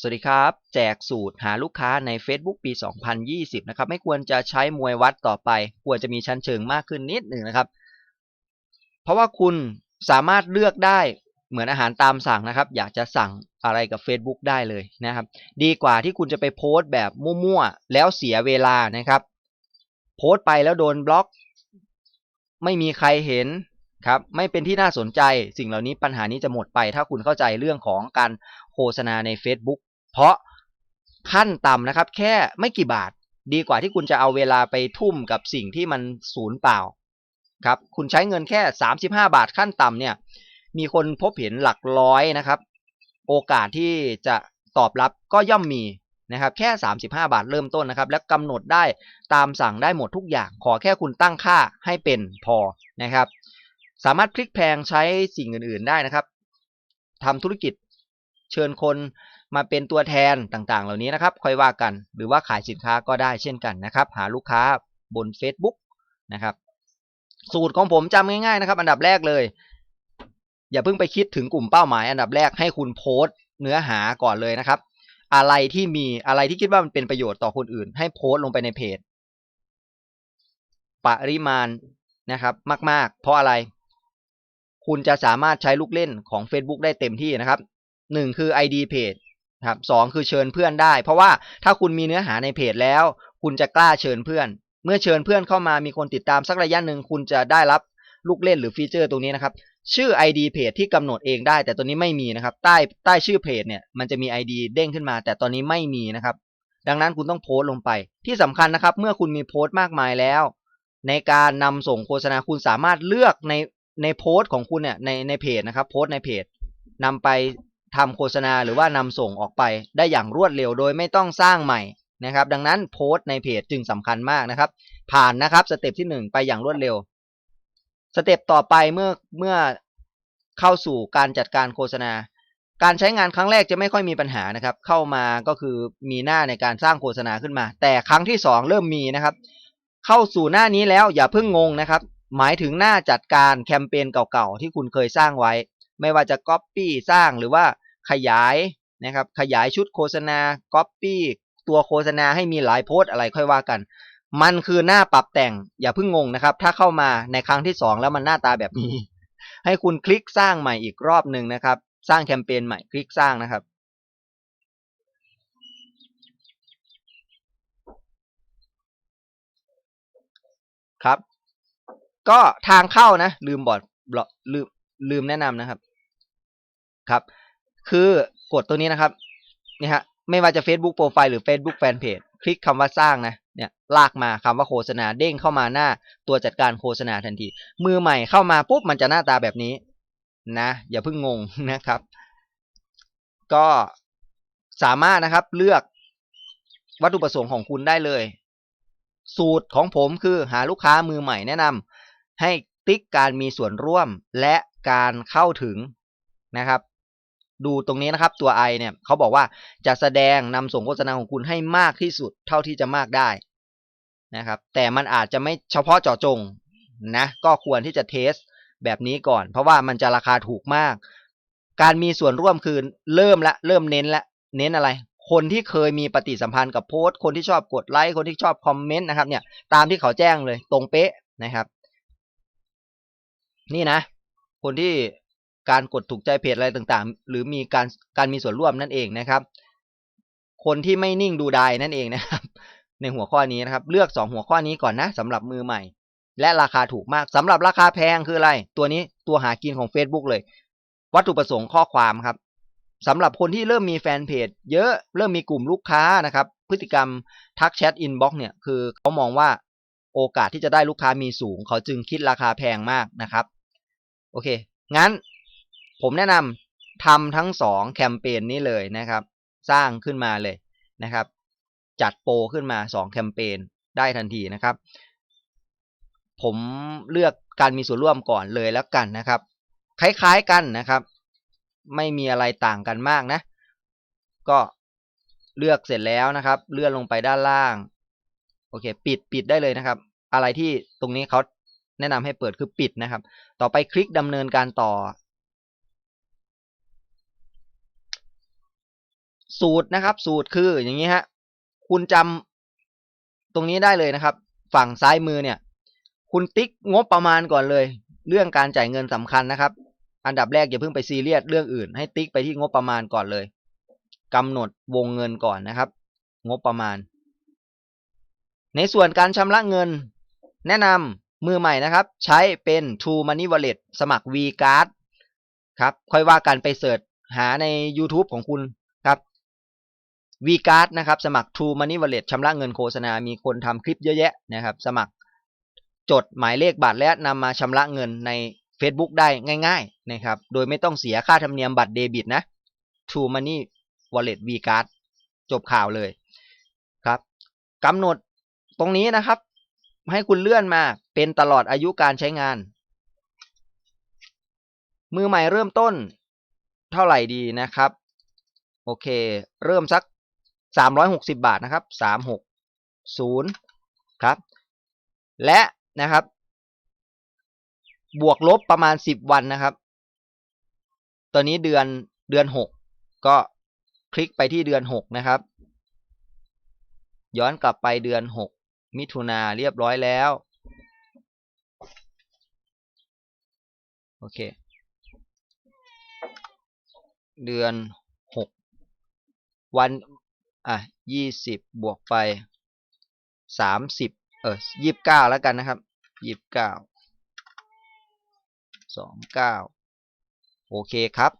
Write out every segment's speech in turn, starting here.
สวัสดีครับ แจกสูตรหาลูกค้าใน Facebook ปี 2020 นะครับ ไม่ควรจะใช้มวยวัดต่อไป ควรจะมีชั้นเชิงมากขึ้นนิดหนึ่งนะครับ เพราะว่าคุณสามารถเลือกได้เหมือนอาหารตามสั่งนะครับ อยากจะสั่งอะไรกับ Facebook ได้เลยนะครับ ดีกว่าที่คุณจะไปโพสต์แบบมั่วๆ แล้วเสียเวลานะครับ โพสต์ไปแล้วโดนบล็อก ไม่มีใครเห็นครับ ไม่เป็นที่น่าสนใจ สิ่งเหล่านี้ปัญหานี้จะหมดไป ถ้าคุณเข้าใจเรื่องของการโฆษณาใน Facebook เพราะขั้นต่ำนะครับ แค่ไม่กี่บาทดีกว่าที่คุณจะเอาเวลาไปทุ่มกับสิ่งที่มันศูนย์เปล่าครับคุณใช้เงินแค่ 35 บาทขั้นต่ำเนี่ย มีคนพบเห็นหลักร้อยนะครับ โอกาสที่จะตอบรับก็ย่อมมีนะครับ แค่ 35 บาทเริ่มต้นนะครับ และกำหนดได้ตามสั่งได้หมดทุกอย่าง ขอแค่คุณตั้งค่าให้เป็นพอนะครับ สามารถพลิกแพลงใช้สิ่งอื่น ๆ ได้นะครับทำธุรกิจเชิญคน มาเป็นตัวแทนต่างๆ เหล่านี้นะครับ ค่อยว่ากัน หรือว่าขายสินค้าก็ได้เช่นกันนะครับ หาลูกค้าบน Facebook นะครับ สูตรของผมจำง่ายๆนะครับ อันดับแรกเลย อย่าเพิ่งไปคิดถึงกลุ่มเป้าหมาย อันดับแรกให้คุณโพสต์เนื้อหาก่อนเลยนะครับ อะไรที่มีอะไรที่คิดว่ามันเป็นประโยชน์ต่อคนอื่น ให้โพสต์ลงไปในเพจปริมาณนะครับ มาก ๆ เพราะอะไร คุณจะสามารถใช้ลูกเล่นของ Facebook ได้เต็มที่นะครับหนึ่งคือ ID เพจ ครับสองคือเชิญเพื่อนได้ เพราะว่าถ้าคุณมีเนื้อหาในเพจแล้ว คุณจะกล้าเชิญเพื่อน เมื่อเชิญเพื่อนเข้ามามีคนติดตามสักระยะหนึ่งคุณจะได้รับลูกเล่นหรือฟีเจอร์ตรงนี้นะครับ ชื่อ ID เพจที่กำหนดเองได้ แต่ตัวนี้ไม่มีนะครับ ใต้ใต้ชื่อเพจเนี่ยมันจะมี ID เด้งขึ้นมา แต่ตอนนี้ไม่มีนะครับ ดังนั้นคุณต้องโพสต์ลงไป ที่สำคัญนะครับ เมื่อคุณมีโพสต์มากมายแล้ว ในการนำส่งโฆษณาคุณสามารถเลือกในในโพสต์ของคุณเนี่ยในในเพจนะครับ โพสต์ในเพจนำไป ทำโฆษณาหรือว่านำส่งออกไปได้อย่างรวดเร็วโดยไม่ต้องสร้างใหม่นะครับ ดังนั้นโพสต์ในเพจจึงสำคัญมากนะครับ ผ่านนะครับสเต็ปที่ 1 ไปอย่างรวดเร็ว สเต็ปต่อไปเมื่อเมื่อเข้าสู่การจัดการโฆษณา การใช้งานครั้งแรกจะไม่ค่อยมีปัญหานะครับ เข้ามาก็คือมีหน้าในการสร้างโฆษณาขึ้นมา แต่ครั้งที่ 2 เริ่มมีนะครับ เข้าสู่หน้านี้แล้วอย่าเพิ่งงงนะครับ หมายถึงหน้าจัดการแคมเปญเก่าๆที่คุณเคยสร้างไว้ ไม่ว่าจะก๊อปปี้สร้างหรือว่าขยายนะครับขยายชุดโฆษณาก๊อปปี้ตัวโฆษณาให้มีหลายโพสอะไรค่อยว่ากัน มันคือหน้าปรับแต่งอย่าเพิ่งงงนะครับ ถ้าเข้ามาในครั้งที่ 2 แล้วมันหน้าตาแบบนี้ ให้คุณคลิกสร้างใหม่อีกรอบหนึ่งนะครับ สร้างแคมเปญใหม่คลิกสร้างนะครับครับ ก็ทางเข้านะ ลืมบอกลืม ลืมแนะนำนะครับ ครับ คือกดตัวนี้นะครับนี่ฮะไม่ว่าจะ Facebook Profile หรือ Facebook Fanpage คลิกคำว่าสร้างนะเนี่ยลากมาคำว่าโฆษณาเด้งเข้ามาหน้าตัวจัดการโฆษณาทันที มือใหม่เข้ามาปุ๊บมันจะหน้าตาแบบนี้นะ อย่าเพิ่งงงนะครับ ก็สามารถนะครับเลือกวัตถุประสงค์ของคุณได้เลย สูตรของผมคือหาลูกค้ามือใหม่แนะนำให้ติ๊กการมีส่วนร่วมและ การเข้าถึงนะครับ ดูตรงนี้นะครับตัว i เนี่ยเขาบอกว่าจะแสดงนำส่งโฆษณาของคุณให้มากที่สุดเท่าที่จะมากได้นะครับ แต่มันอาจจะไม่เฉพาะเจาะจงนะก็ควรที่จะเทสแบบนี้ก่อน เพราะว่ามันจะราคาถูกมาก การมีส่วนร่วมคือเริ่มละเริ่มเน้นละเน้นอะไร คนที่เคยมีปฏิสัมพันธ์กับโพสต์ คนที่ชอบกดไลค์คนที่ชอบคอมเมนต์นะครับเนี่ยตามที่เขาแจ้งเลยตรงเป๊ะนะครับ นี่นะ คนที่การกดถูกใจเพจอะไรต่างๆ หรือมีการการมีส่วนร่วมนั่นเองนะครับ คนที่ไม่นิ่งดูดายนั่นเองนะครับ ในหัวข้อนี้นะครับ เลือก 2 หัวข้อนี้ก่อนนะสำหรับมือใหม่ และราคาถูกมากสำหรับราคาแพงคืออะไร ตัวนี้ตัวหากินของ Facebook เลย วัตถุประสงค์ข้อความครับสำหรับคนที่เริ่มมีแฟนเพจ เยอะเริ่มมีกลุ่มลูกค้านะครับ พฤติกรรมทักแชทอินบ็อกเนี่ยคือเขามองว่าโอกาสที่จะได้ลูกค้ามีสูง เขาจึงคิดราคาแพงมากนะครับ โอเค งั้นผมแนะนำทำทั้งสองแคมเปญนี้เลยนะครับ สร้างขึ้นมาเลยนะครับ จัดโปรขึ้นมาสองแคมเปญได้ทันทีนะครับ ผมเลือกการมีส่วนร่วมก่อนเลยแล้วกันนะครับ คล้ายๆกันนะครับ ไม่มีอะไรต่างกันมากนะ ก็เลือกเสร็จแล้วนะครับ เลื่อนลงไปด้านล่าง โอเค ปิดปิดได้เลยนะครับ อะไรที่ตรงนี้เขา แนะนำให้เปิดคือปิดนะครับ ต่อไปคลิกดำเนินการต่อ สูตรนะครับ สูตรคืออย่างนี้ฮะคุณจำตรงนี้ได้เลยนะครับ ฝั่งซ้ายมือเนี่ย คุณติ๊กงบประมาณก่อนเลย เรื่องการจ่ายเงินสำคัญนะครับ อันดับแรกอย่าเพิ่งไปซีเรียสเรื่องอื่น ให้ติ๊กไปที่งบประมาณก่อนเลยกำหนดวงเงินก่อนนะครับ งบประมาณ ในส่วนการชำระเงิน แนะนำ มือใหม่นะครับ ใช้เป็น True Money Wallet สมัคร V Card ครับ ค่อยว่ากันไปเสิร์ชหาใน YouTube ของคุณครับ V Card นะครับ สมัคร True Money Wallet ชำระเงินโฆษณา มีคนทำคลิปเยอะแยะนะครับ สมัครจดหมายเลขบัตรและนำมาชำระเงินใน Facebook ได้ง่าย ๆนะครับ โดยไม่ต้องเสียค่าธรรมเนียมบัตรเดบิตนะ True Money Wallet V Card จบข่าวเลยครับกำหนดตรงนี้นะครับ ให้คุณเลื่อนมา เป็นตลอดอายุการใช้งาน มือใหม่เริ่มต้นเท่าไหร่ดีนะครับ โอเค เริ่มสัก 360 บาทนะครับ 360ครับ และนะครับ บวกลบประมาณ 10 วันนะครับ ตอนนี้เดือนเดือน 6 ก็คลิกไปที่เดือน 6 นะครับ ย้อนกลับไปเดือน 6 มิถุนาเรียบร้อยแล้ว โอเค เดือน6วันอะ20บวกไป30เออ29แล้วกันนะครับ29 29โอเคครับ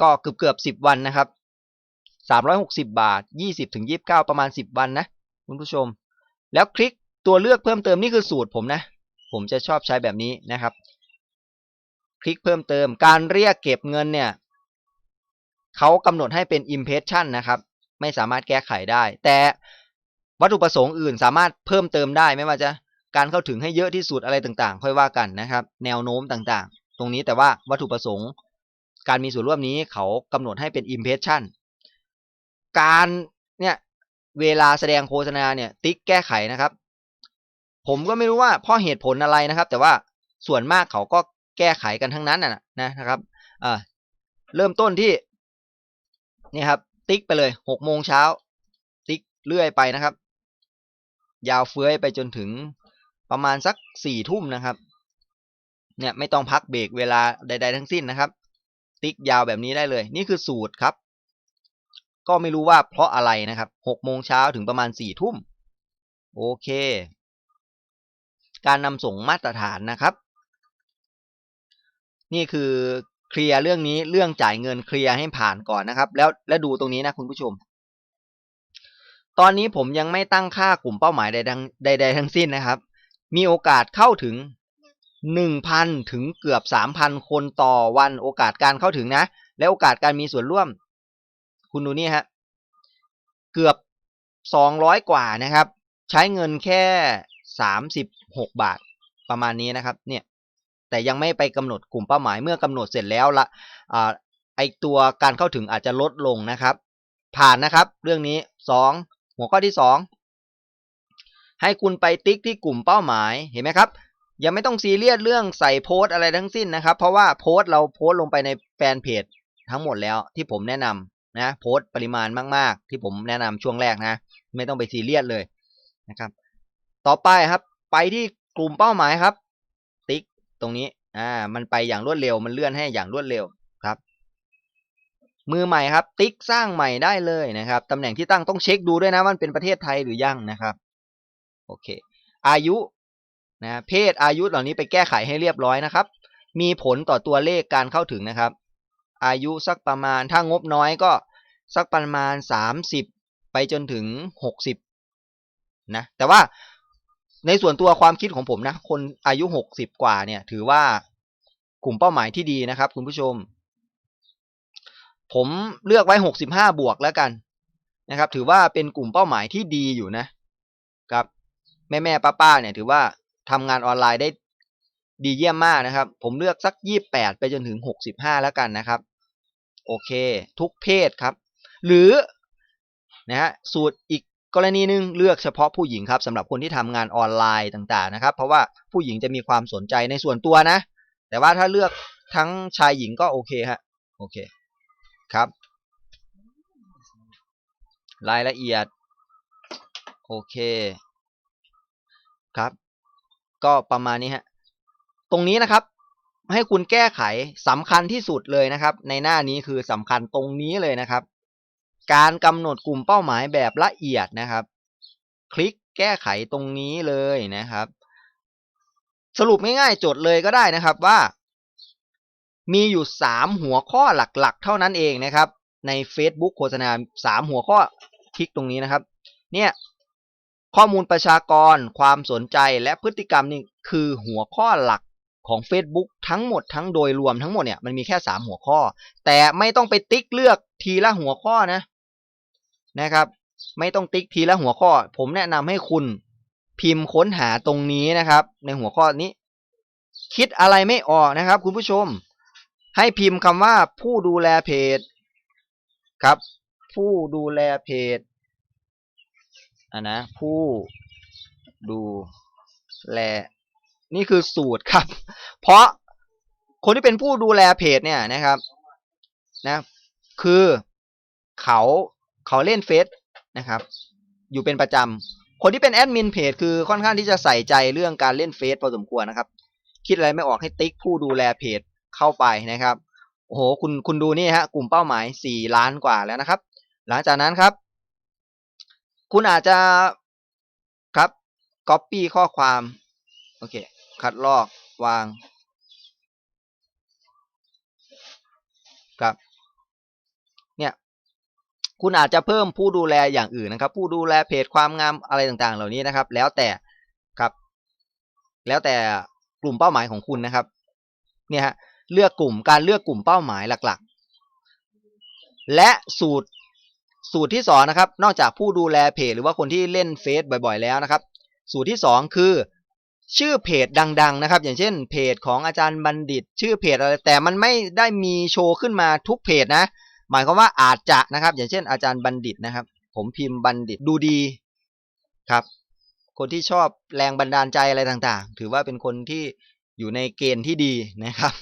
ก็เกือบเกือบ10วันนะครับ360บาท20ถึง29ประมาณ10วันนะคุณผู้ชม แล้วคลิกตัวเลือกเพิ่มเติมนี่คือสูตรผมนะ ผมจะชอบใช้แบบนี้นะครับ คลิกเพิ่มเติมการเรียกเก็บเงินเนี่ยเขากำหนดให้เป็น impression นะครับ ไม่สามารถแก้ไขได้ แต่วัตถุประสงค์อื่นสามารถเพิ่มเติมได้ไม่ว่าจะการเข้าถึงให้เยอะที่สุดอะไรต่างๆ ค่อยว่ากันนะครับ แนวโน้มต่างๆ ตรงนี้แต่ว่าวัตถุประสงค์ การมีส่วนร่วมนี้เขากำหนดให้เป็น impression การเนี่ยเวลาแสดงโฆษณาเนี่ยติ๊กแก้ไขนะครับ ผมก็ไม่รู้ว่าเพราะเหตุผลอะไรนะครับ แต่ว่าส่วนมากเขาก็แก้ไขกันทั้งนั้นนะนะครับเริ่มต้นที่นี่ครับ ติ๊กไปเลยหกโมงเช้า ติ๊กเลื่อยไปนะครับ ยาวเฟื้อยไปจนถึงประมาณสักสี่ทุ่มนะครับ เนี่ยไม่ต้องพักเบรกเวลาใด ๆ ทั้งสิ้นนะครับ ติ๊กยาวแบบนี้ได้เลย นี่คือสูตรครับ ก็ไม่รู้ว่าเพราะอะไรนะครับหกโมงเช้าถึงประมาณสี่ทุ่ม โอเค การนำส่งมาตรฐานนะครับ นี่คือเคลียร์เรื่องนี้เรื่องจ่ายเงินเคลียร์ให้ผ่านก่อนนะครับ แล้วแล้วดูตรงนี้นะคุณผู้ชม ตอนนี้ผมยังไม่ตั้งค่ากลุ่มเป้าหมายใดทั้งใดๆทั้งสิ้นนะครับ มีโอกาสเข้าถึงหนึ่งพันถึงเกือบสามพันคนต่อวันโอกาสการเข้าถึงนะ และโอกาสการมีส่วนร่วม คุณดูนี่ฮะเกือบสองร้อยกว่านะครับ ใช้เงินแค่ สามสิบหกบาทประมาณนี้นะครับเนี่ยแต่ยังไม่ไปกำหนดกลุ่มเป้าหมายเมื่อกำหนดเสร็จแล้วละอ่าไอตัวการเข้าถึงอาจจะลดลงนะครับ ผ่านนะครับ เรื่องนี้สองหัวข้อที่สองให้คุณไปติ๊กที่กลุ่มเป้าหมายเห็นไหมครับยังไม่ต้องซีเรียสเรื่องใส่โพสอะไรทั้งสิ้นนะครับ เพราะว่าโพสเราโพสลงไปในแฟนเพจทั้งหมดแล้วที่ผมแนะนำนะโพสปริมาณมาก ๆ ที่ผมแนะนำช่วงแรกนะ ไม่ต้องไปซีเรียสเลยนะครับ ต่อไปครับ ไปที่กลุ่มเป้าหมายครับ ติ๊กตรงนี้อ่ามันไปอย่างรวดเร็วมันเลื่อนให้อย่างรวดเร็วครับ มือใหม่ครับ ติ๊กสร้างใหม่ได้เลยนะครับตำแหน่งที่ตั้งต้องเช็คดูด้วยนะมันเป็นประเทศไทยหรือยังนะครับโอเค อายุนะเพศอายุเหล่านี้ไปแก้ไขให้เรียบร้อยนะครับ มีผลต่อตัวเลขการเข้าถึงนะครับ อายุสักประมาณถ้างบน้อยก็สักประมาณสามสิบไปจนถึงหกสิบนะแต่ว่า ในส่วนตัวความคิดของผมนะ คนอายุหกสิบกว่าเนี่ย ถือว่ากลุ่มเป้าหมายที่ดีนะครับ คุณผู้ชม ผมเลือกไว้หกสิบห้าบวกแล้วกันนะครับ ถือว่าเป็นกลุ่มเป้าหมายที่ดีอยู่นะครับ แม่แม่ป้าป้าเนี่ย ถือว่าทำงานออนไลน์ได้ดีเยี่ยมมากนะครับ ผมเลือกสักยี่แปดไปจนถึงหกสิบห้าแล้วกันนะครับ โอเค ทุกเพศครับ หรือนะฮะสูตรอีก กรณีหนึ่งเลือกเฉพาะผู้หญิงครับสำหรับคนที่ทำงานออนไลน์ต่างๆนะครับ เพราะว่าผู้หญิงจะมีความสนใจในส่วนตัวนะ แต่ว่าถ้าเลือกทั้งชายหญิงก็โอเคฮะโอเคครับ รายละเอียด โอเคครับ ก็ประมาณนี้ฮะตรงนี้นะครับ ให้คุณแก้ไขสำคัญที่สุดเลยนะครับ ในหน้านี้คือสำคัญตรงนี้เลยนะครับ การกำหนดกลุ่มเป้าหมายแบบละเอียดนะครับ คลิกแก้ไขตรงนี้เลยนะครับ สรุปง่ายๆจดเลยก็ได้นะครับว่า มีอยู่ 3 หัวข้อหลักๆ เท่านั้นเองนะครับ ใน Facebook โฆษณา 3 หัวข้อคลิกตรงนี้นะครับ เนี่ยข้อมูลประชากร ความสนใจและพฤติกรรมนี่คือหัวข้อหลักของ Facebook ทั้งหมดทั้งโดยรวมทั้งหมดเนี่ยมันมีแค่ 3 หัวข้อ แต่ไม่ต้องไปติ๊กเลือกทีละหัวข้อนะ นะครับ ไม่ต้องติ๊กทีละหัวข้อ ผมแนะนำให้คุณพิมพ์ค้นหาตรงนี้นะครับ ในหัวข้อนี้ คิดอะไรไม่ออกนะครับ คุณผู้ชม ให้พิมพ์คำว่าผู้ดูแลเพจครับ ผู้ดูแลเพจอะนะผู้ดูแล นี่คือสูตรครับ เพราะคนที่เป็นผู้ดูแลเพจเนี่ยนะครับนะคือเขา เขาเล่นเฟซนะครับ อยู่เป็นประจำ คนที่เป็นแอดมินเพจคือค่อนข้างที่จะใส่ใจเรื่องการเล่นเฟซพอสมควรนะครับ คิดอะไรไม่ออกให้ติ๊กผู้ดูแลเพจเข้าไปนะครับ โอ้โห คุณคุณดูนี่ฮะ กลุ่มเป้าหมายสี่ล้านกว่าแล้วนะครับ หลังจากนั้นครับ คุณอาจจะครับ copy ข้อความ โอเค คัดลอกวาง ครับ เนี่ย คุณอาจจะเพิ่มผู้ดูแลอย่างอื่นนะครับ ผู้ดูแลเพจความงามอะไรต่างๆ เหล่านี้นะครับ แล้วแต่ครับ แล้วแต่กลุ่มเป้าหมายของคุณนะครับ เนี่ยฮะเลือกกลุ่มการเลือกกลุ่มเป้าหมายหลักๆ และสูตรสูตรที่สองนะครับ นอกจากผู้ดูแลเพจหรือว่าคนที่เล่นเฟซบ่อยๆ แล้วนะครับ สูตรที่สองคือ ชื่อเพจดัง ๆ นะครับ อย่างเช่น เพจของอาจารย์บัณฑิต ชื่อเพจอะไรแต่มันไม่ได้มีโชว์ขึ้นมาทุกเพจนะ หมายความว่าอาจจะนะครับ อย่างเช่นอาจารย์บัณฑิตนะครับ ผมพิมพ์บัณฑิตดูดีครับ คนที่ชอบแรงบันดาลใจอะไรต่างๆ ถือว่าเป็นคนที่อยู่ในเกณฑ์ที่ดีนะครับ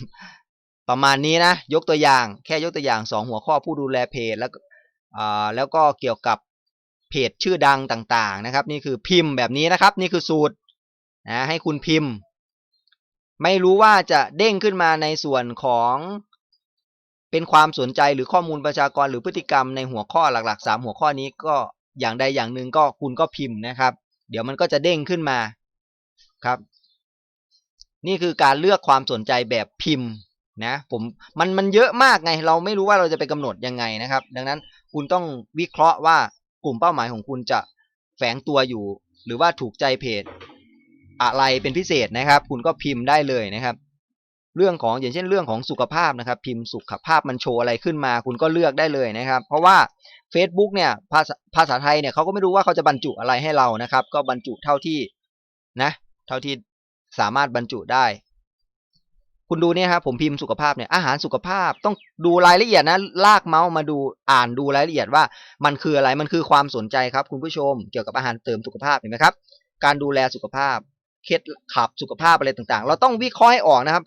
ประมาณนี้นะ ยกตัวอย่างแค่ยกตัวอย่างสองหัวข้อผู้ดูแลเพจแล้วแล้วก็เกี่ยวกับเพจชื่อดังต่างๆนะครับ นี่คือพิมพ์แบบนี้นะครับ นี่คือสูตรนะให้คุณพิมพ์ ไม่รู้ว่าจะเด้งขึ้นมาในส่วนของ เป็นความสนใจหรือข้อมูลประชากรหรือพฤติกรรมในหัวข้อหลักๆสามหัวข้อนี้ก็อย่างใดอย่างหนึ่งก็คุณก็พิมพ์นะครับ เดี๋ยวมันก็จะเด้งขึ้นมาครับ นี่คือการเลือกความสนใจแบบพิมพ์นะผมมันมันเยอะมากไง เราไม่รู้ว่าเราจะไปกำหนดยังไงนะครับ ดังนั้นคุณต้องวิเคราะห์ว่ากลุ่มเป้าหมายของคุณจะแฝงตัวอยู่ หรือว่าถูกใจเพจอะไรเป็นพิเศษนะครับ คุณก็พิมพ์ได้เลยนะครับ เรื่องของอย่างเช่นเรื่องของสุขภาพนะครับ พิมพ์สุขภาพมันโชว์อะไรขึ้นมา คุณก็เลือกได้เลยนะครับ เพราะว่า Facebook เนี่ยภาษาภาษาไทยเนี่ยเขาก็ไม่รู้ว่าเขาจะบรรจุอะไรให้เรานะครับ ก็บรรจุเท่าที่นะเท่าที่สามารถบรรจุได้ คุณดูเนี่ยครับผมพิมพ์สุขภาพเนี่ยอาหารสุขภาพต้องดูรายละเอียดนะลากเมาส์มาดูอ่านดูรายละเอียดว่า มันคืออะไรมันคือความสนใจครับ คุณผู้ชมเกี่ยวกับอาหารเติมสุขภาพเห็นไหมครับ การดูแลสุขภาพเคล็ดขับสุขภาพอะไรต่างๆ เราต้องวิเคราะห์ให้ออกนะครับ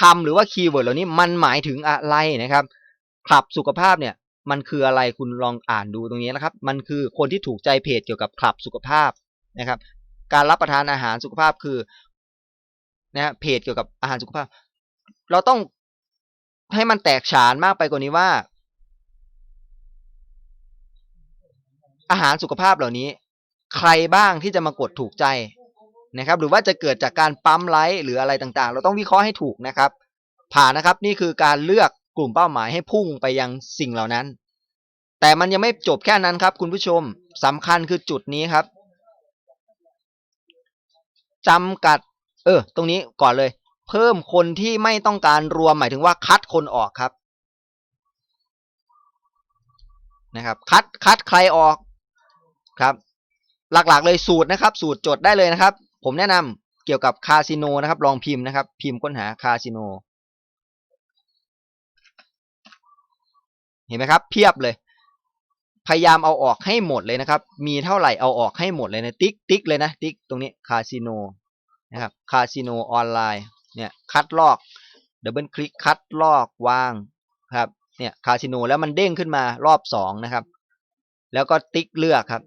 คำหรือว่าคีย์เวิร์ดเหล่านี้มันหมายถึงอะไรนะครับขับสุขภาพเนี่ยมันคืออะไรคุณลองอ่านดูตรงนี้นะครับ มันคือคนที่ถูกใจเพจเกี่ยวกับขับสุขภาพนะครับ การรับประทานอาหารสุขภาพคือนะเพจเกี่ยวกับอาหารสุขภาพ เราต้องให้มันแตกฉานมากไปกว่านี้ว่า อาหารสุขภาพเหล่านี้ ใครบ้างที่จะมากดถูกใจ นะครับหรือว่าจะเกิดจากการปั๊มไลค์หรืออะไรต่างๆ เราต้องวิเคราะห์ให้ถูกนะครับ ผ่านนะครับนี่คือการเลือกกลุ่มเป้าหมายให้พุ่งไปยังสิ่งเหล่านั้น แต่มันยังไม่จบแค่นั้นครับ คุณผู้ชมสำคัญคือจุดนี้ครับจำกัด เออ ตรงนี้ก่อนเลย เพิ่มคนที่ไม่ต้องการรวมหมายถึงว่าคัดคนออกครับนะครับ คัดคัดใครออกครับ หลักๆ เลยสูตรนะครับ สูตรจดได้เลยนะครับ ผมแนะนำเกี่ยวกับคาสิโนนะครับลองพิมพ์นะครับ พิมพ์ค้นหาคาสิโนเห็นไหมครับ เพียบเลย พยายามเอาออกให้หมดเลยนะครับ มีเท่าไหร่เอาออกให้หมดเลยนะติ๊กติ๊กเลยนะติ๊กตรงนี้คาสิโนนะครับคาสิโนออนไลน์เนี่ยคัดลอกดับเบิลคลิกคัดลอกวางครับเนี่ยคาสิโนแล้วมันเด้งขึ้นมารอบสองนะครับ แล้วก็ติ๊กเลือกครับ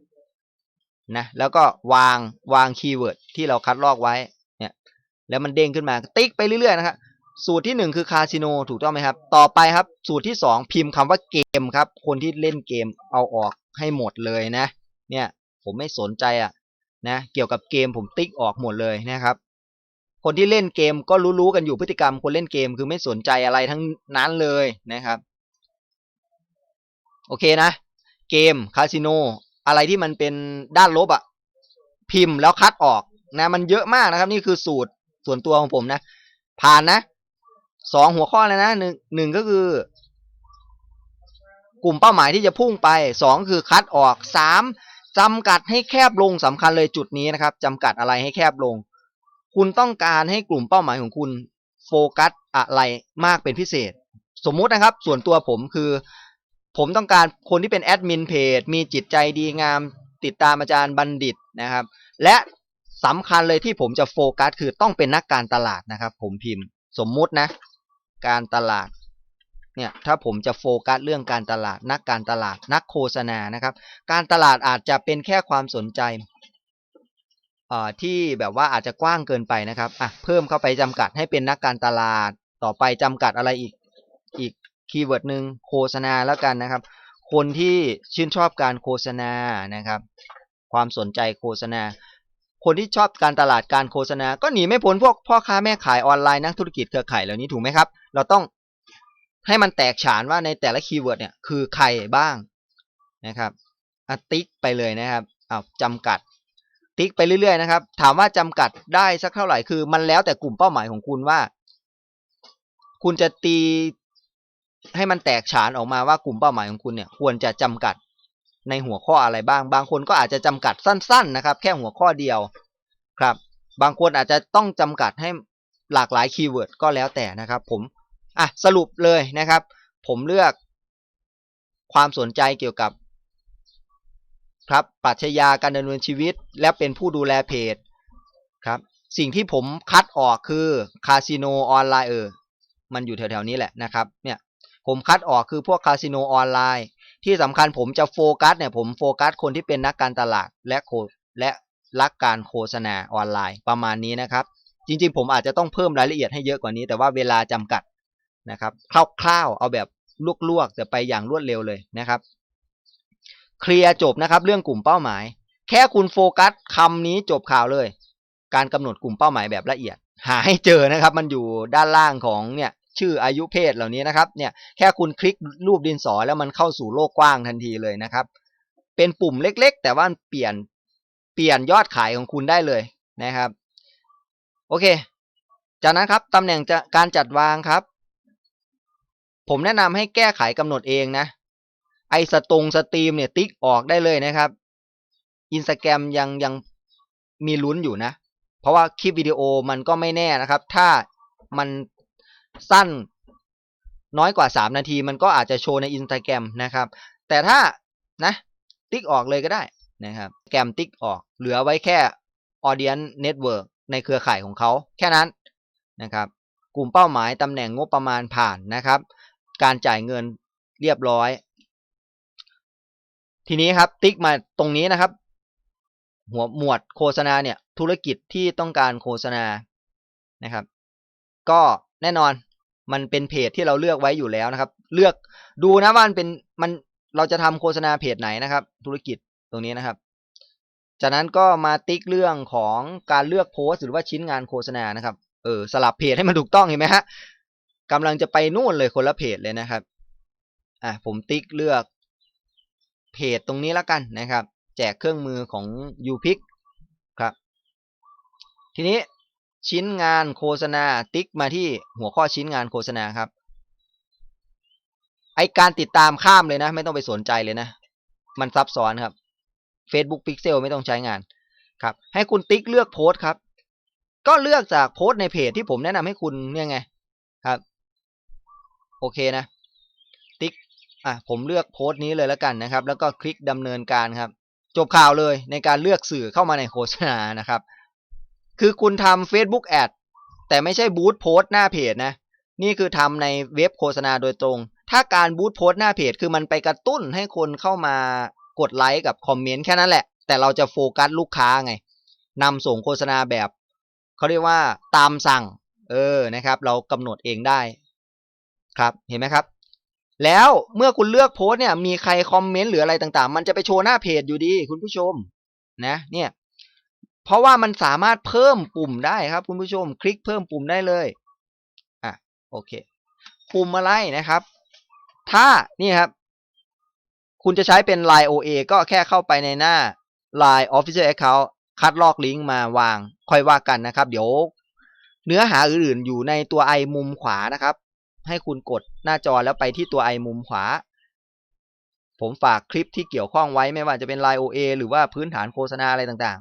นะแล้วก็วางวางคีย์เวิร์ดที่เราคัดลอกไว้เนี่ยแล้วมันเด้งขึ้นมาติ๊กไปเรื่อยๆนะครับสูตรที่หนึ่งคือคาสิโนถูกต้องไหมครับ ต่อไปครับ สูตรที่สองพิมพ์คำว่าเกมครับ คนที่เล่นเกมเอาออกให้หมดเลยนะ เนี่ยผมไม่สนใจอะนะเกี่ยวกับเกมผมติ๊กออกหมดเลยนะครับ คนที่เล่นเกมก็รู้ๆกันอยู่พฤติกรรม คนเล่นเกมคือไม่สนใจอะไรทั้งนั้นเลยนะครับ โอเคนะ เกมคาสิโน อะไรที่มันเป็นด้านลบอะพิมพ์แล้วคัดออกนะ มันเยอะมากนะครับ นี่คือสูตรส่วนตัวของผมนะ ผ่านนะสองหัวข้อเลยนะหนึ่งหนึ่งก็คือ กลุ่มเป้าหมายที่จะพุ่งไปสองคือคัดออกสามจำกัดให้แคบลงสำคัญเลยจุดนี้นะครับจำกัดอะไรให้แคบลง คุณต้องการให้กลุ่มเป้าหมายของคุณโฟกัสอะไรมากเป็นพิเศษ สมมุตินะครับ ส่วนตัวผมคือ ผมต้องการคนที่เป็นแอดมินเพจมีจิตใจดีงาม ติดตามอาจารย์บัณฑิตนะครับ และสำคัญเลยที่ผมจะโฟกัสคือต้องเป็นนักการตลาดนะครับ ผมพิมพ์สมมุตินะ การตลาดเนี่ยถ้าผมจะโฟกัสเรื่องการตลาด นักการตลาด นักโฆษณานะครับ การตลาดอาจจะเป็นแค่ความสนใจที่แบบว่าอาจจะกว้างเกินไปนะครับอะเพิ่มเข้าไปจำกัดให้เป็นนักการตลาดต่อไปจำกัดอะไรอีกอีก คีย์เวิร์ดหนึ่งโฆษณาแล้วกันนะครับ คนที่ชื่นชอบการโฆษณานะครับ ความสนใจโฆษณา คนที่ชอบการตลาดการโฆษณา ก็หนีไม่พ้นพวกพ่อค้าแม่ขายออนไลน์นักธุรกิจเครือข่ายเหล่านี้ถูกไหมครับ เราต้องให้มันแตกฉานว่าในแต่ละคีย์เวิร์ดเนี่ยคือใครบ้างนะครับอติ๊กไปเลยนะครับเอาจำกัดติ๊กไปเรื่อยๆนะครับ ถามว่าจำกัดได้สักเท่าไหร่คือ มันแล้วแต่กลุ่มเป้าหมายของคุณว่า คุณจะตี ให้มันแตกฉานออกมาว่ากลุ่มเป้าหมายของคุณเนี่ยควรจะจำกัดในหัวข้ออะไรบ้าง บางคนก็อาจจะจำกัดสั้น ๆ นะครับ แค่หัวข้อเดียวครับ บางคนอาจจะต้องจำกัดให้หลากหลายคีย์เวิร์ดก็แล้วแต่นะครับผมอะสรุปเลยนะครับ ผมเลือก ความสนใจเกี่ยวกับครับปรัชญาการดำเนินชีวิต และเป็นผู้ดูแลเพจครับ สิ่งที่ผมคัดออกคือคาสิโนออนไลน์เออมันอยู่แถวๆนี้แหละนะครับ เนี่ย ผมคัดออกคือพวกคาสิโนออนไลน์ ที่สำคัญผมจะโฟกัสเนี่ยผมโฟกัสคนที่เป็นนักการตลาดและโคและรักการโฆษณาออนไลน์ประมาณนี้นะครับ จริงๆ ผมอาจจะต้องเพิ่มรายละเอียดให้เยอะกว่านี้ แต่ว่าเวลาจำกัดนะครับคร่าวๆเอาแบบลวกๆแต่ไปอย่างรวดเร็วเลยนะครับ เคลียร์จบนะครับ เรื่องกลุ่มเป้าหมาย แค่คุณโฟกัสคำนี้จบข่าวเลย การกำหนดกลุ่มเป้าหมายแบบละเอียด หาให้เจอนะครับ มันอยู่ด้านล่างของเนี่ย ชื่ออายุเพศเหล่านี้นะครับเนี่ยแค่คุณคลิกรูปดินสอแล้วมันเข้าสู่โลกกว้างทันทีเลยนะครับ เป็นปุ่มเล็กๆ แต่ว่าเปลี่ยนเปลี่ยนยอดขายของคุณได้เลยนะครับ โอเค จากนั้นครับตำแหน่งจะการจัดวางครับ ผมแนะนำให้แก้ไขกำหนดเองนะไอสตรงสตรีมเนี่ยติ๊กออกได้เลยนะครับอินสตาแกรมยังยังมีลุ้นอยู่นะ เพราะว่าคลิปวิดีโอมันก็ไม่แน่นะครับ ถ้ามัน สั้นน้อยกว่า 3 นาที มันก็อาจจะโชว์ในอินสตาแกรมนะครับ แต่ถ้านะติ๊กออกเลยก็ได้นะครับแกรมติ๊กออก เหลือไว้แค่ Audience Network ในเครือข่ายของเขา แค่นั้นนะครับ กลุ่มเป้าหมายตำแหน่งงบประมาณผ่านนะครับ การจ่ายเงินเรียบร้อย ทีนี้ครับติ๊กมาตรงนี้นะครับ หัวหมวดโฆษณาเนี่ยธุรกิจที่ต้องการโฆษณานะครับ ก็ แน่นอนมันเป็นเพจที่เราเลือกไว้อยู่แล้วนะครับ เลือกดูนะว่ามันเป็นมันเราจะทำโฆษณาเพจไหนนะครับ ธุรกิจตรงนี้นะครับ จากนั้นก็มาติ๊กเรื่องของการเลือกโพสต์หรือว่าชิ้นงานโฆษณานะครับเออสลับเพจให้มันถูกต้องเห็นไหมฮะกำลังจะไปนู่นเลยคนละเพจเลยนะครับอะผมติ๊กเลือกเพจตรงนี้แล้วกันนะครับ แจกเครื่องมือของ u p i c ครับ ทีนี้ ชิ้นงานโฆษณาติ๊กมาที่หัวข้อชิ้นงานโฆษณาครับ ไอการติดตามข้ามเลยนะ ไม่ต้องไปสนใจเลยนะ มันซับซ้อนครับ Facebook Pixel ไม่ต้องใช้งานครับ ให้คุณติ๊กเลือกโพสครับ ก็เลือกจากโพสในเพจที่ผมแนะนำให้คุณเนี่ยไงครับ โอเคนะ ติ๊กอะผมเลือกโพสต์นี้เลยแล้วกันนะครับ แล้วก็คลิกดำเนินการครับ จบข่าวเลยในการเลือกสื่อเข้ามาในโฆษณานะครับ คือคุณทำ Facebook Ad แต่ไม่ใช่บูตโพสต์หน้าเพจนะ นี่คือทำในเว็บโฆษณาโดยตรง ถ้าการบูตโพสต์หน้าเพจคือมันไปกระตุ้นให้คนเข้ามากดไลค์กับคอมเมนต์แค่นั้นแหละ แต่เราจะโฟกัสลูกค้าไงนำส่งโฆษณาแบบเขาเรียกว่าตามสั่ง เออนะครับ เรากำหนดเองได้ครับเห็นไหมครับ แล้วเมื่อคุณเลือกโพสเนี่ยมีใครคอมเมนต์หรืออะไรต่างๆ มันจะไปโชว์หน้าเพจอยู่ดี คุณผู้ชมนะเนี่ย เพราะว่ามันสามารถเพิ่มปุ่มได้ครับ คุณผู้ชม คลิกเพิ่มปุ่มได้เลยอะโอเค ปุ่มอะไรนะครับ ถ้านี่ครับ คุณจะใช้เป็น Line OA ก็แค่เข้าไปในหน้า Line Official Account คัดลอกลิงก์มาวางค่อยว่ากันนะครับ เดี๋ยวเนื้อหาอื่นๆอยู่ในตัวไอมุมขวานะครับ ให้คุณกดหน้าจอแล้วไปที่ตัวไอมุมขวา ผมฝากคลิปที่เกี่ยวข้องไว้ไม่ว่าจะเป็น Line OA หรือว่าพื้นฐานโฆษณาอะไรต่าง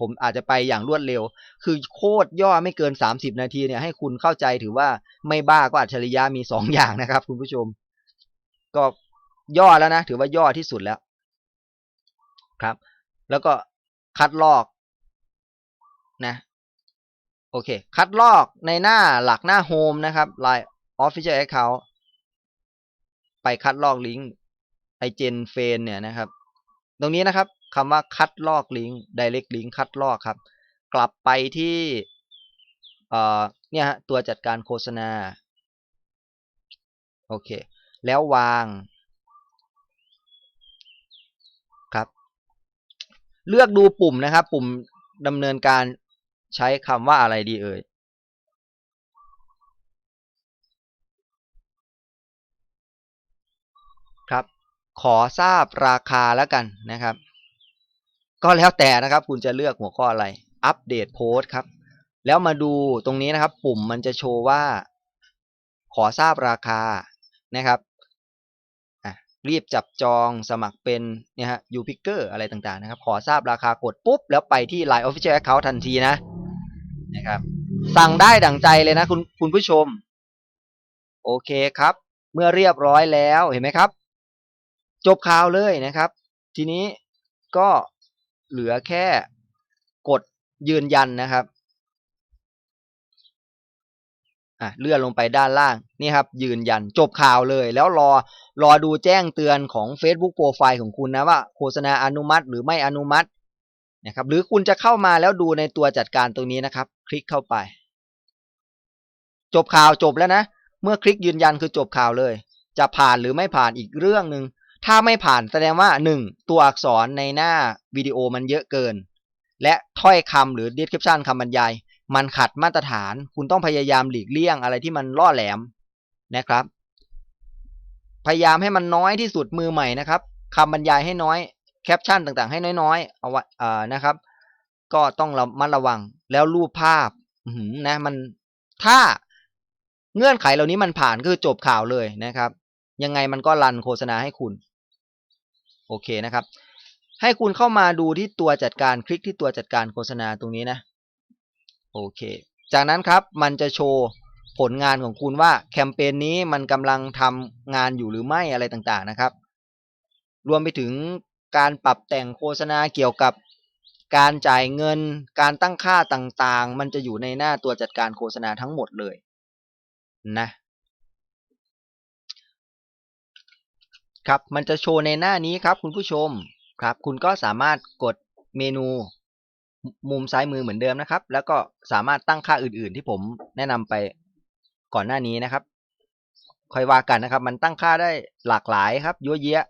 ผมอาจจะไปอย่างรวดเร็ว คือโคตรย่อไม่เกิน 30 นาทีเนี่ยให้คุณเข้าใจถือว่าไม่บ้าก็อัจฉริยะมี 2 อย่างนะครับ คุณผู้ชม ก็ย่อแล้วนะ ถือว่าย่อที่สุดแล้วครับ แล้วก็คัดลอกนะโอเค คัดลอกในหน้าหลักหน้าโฮมนะครับ Line Official Account ไปคัดลอกลิงก์ไอเจนเฟนเนี่ยนะครับ ตรงนี้นะครับ คำว่าคัดลอกลิงก์ direct link คัดลอกครับ กลับไปที่เอ่อเนี่ยฮะตัวจัดการโฆษณา โอเค แล้ววางครับ เลือกดูปุ่มนะครับ ปุ่มดำเนินการใช้คำว่าอะไรดีเอ่ยครับ ขอทราบราคาแล้วกันนะครับ ก็แล้วแต่นะครับ คุณจะเลือกหัวข้ออะไร อัปเดตโพสต์ครับ แล้วมาดูตรงนี้นะครับ ปุ่มมันจะโชว์ว่า ขอทราบราคานะครับรีบจับจองสมัครเป็นเนี่ยฮะยูพิกเกอร์อะไรต่างๆนะครับ ขอทราบราคากดปุ๊บ แล้วไปที่ Line Official Account ทันทีนะนะครับ สั่งได้ดั่งใจเลยนะคุณคุณผู้ชม โอเคครับ เมื่อเรียบร้อยแล้วเห็นไหมครับ จบข่าวเลยนะครับ ทีนี้ก็ เหลือแค่กดยืนยันนะครับ่ะเลื่อนลงไปด้านล่างนี่ครับยืนยันจบข่าวเลย แล้วรอรอดูแจ้งเตือนของ Facebook Profile ของคุณนะว่าโฆษณาอนุมัติหรือไม่อนุมัตินะครับหรือคุณจะเข้ามาแล้วดูในตัวจัดการตรงนี้นะครับ คลิกเข้าไป จบข่าวจบแล้วนะ เมื่อคลิกยืนยันคือจบข่าวเลย จะผ่านหรือไม่ผ่านอีกเรื่องหนึ่ง ถ้าไม่ผ่านแสดงว่า 1. ตัวอักษรในหน้าวิดีโอมันเยอะเกิน และถ้อยคำหรือ description คำบรรยาย มันขัดมาตรฐาน คุณต้องพยายามหลีกเลี่ยงอะไรที่มันล่อแหลมนะครับ พยายามให้มันน้อยที่สุดมือใหม่นะครับคำบรรยายให้น้อยแคปชั่นต่างๆ ให้น้อยๆเอาไว้อ่นะครับ ก็ต้องระมัดระวังแล้วรูปภาพนะมันถ้าเงื่อนไขเหล่านี้มันผ่านคือจบข่าวเลยนะครับ ยังไงมันก็รันโฆษณาให้คุณ โอเคนะครับ ให้คุณเข้ามาดูที่ตัวจัดการคลิกที่ตัวจัดการโฆษณาตรงนี้นะ โอเค จากนั้นครับมันจะโชว์ผลงานของคุณว่าแคมเปญนี้มันกำลังทำงานอยู่หรือไม่อะไรต่างๆนะครับ รวมไปถึงการปรับแต่งโฆษณาเกี่ยวกับการจ่ายเงิน การตั้งค่าต่างๆ มันจะอยู่ในหน้าตัวจัดการโฆษณาทั้งหมดเลยนะ ครับมันจะโชว์ในหน้านี้ครับ คุณผู้ชมครับ คุณก็สามารถกดเมนูมุมซ้ายมือเหมือนเดิมนะครับ แล้วก็สามารถตั้งค่าอื่นๆ ที่ผมแนะนำไปก่อนหน้านี้นะครับค่อยว่ากันนะครับ มันตั้งค่าได้หลากหลายครับเยอะแยะ